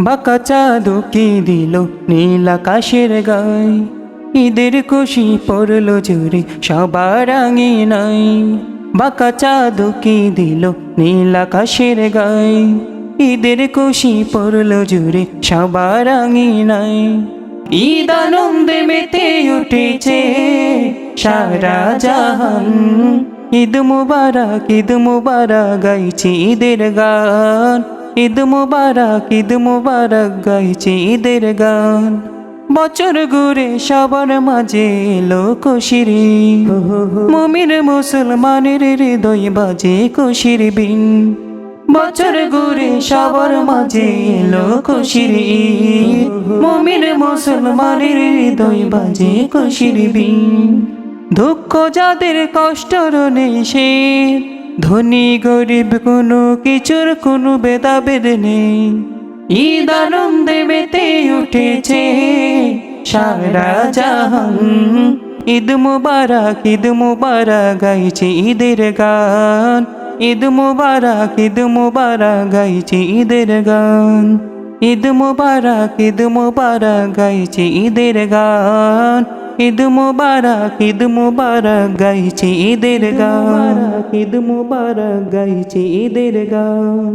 বাঁকা চাঁদকে দিল নীল আকাশের গায়? ঈদের খুশি পড়ল জুড়ে, সবার আঙে নাই বাঁকা চাঁদকে দিল নীল আকাশের গায়? ঈদের খুশি পড়ল জুড়ে, সবার আঙে নাই ঈদ আনন্দে মেতে উঠেছে সারা জাহান। ঈদ মুবারক ঈদ মুবারক গাইছে ঈদের গান। ঈদ মুবারক ঈদ মুবারক গাইছে ঈদের গান। বছর ঘুরে সবার মাঝে এলো খুশির মমির মুসলমানের হৃদয় বাজে খুশির বিন। বছর ঘুরে সবার মাঝে এলো খুশির মমির মুসলমানের হৃদয় বাজে খুশির বিন। দুঃখ যাদের কষ্ট নেই সে ধনী, গরিব কোনো কিছুর কোনো ভেদাভেদ নেই। ঈদ আনন্দে মেতে উঠেছে সারা জাহান। ঈদ মুবারক ঈদ মুবারক গাইছে ঈদের গান। ঈদ মুবারক ঈদ মুবারক গাইছে ঈদের গান। ঈদ মুবারক ঈদ মুবারক গাইছে ঈদের গান। ঈদ মুবারক ঈদ মুবারক গাইছি ঈদের গান। ঈদ মুবারক গাইছি ঈদের গান।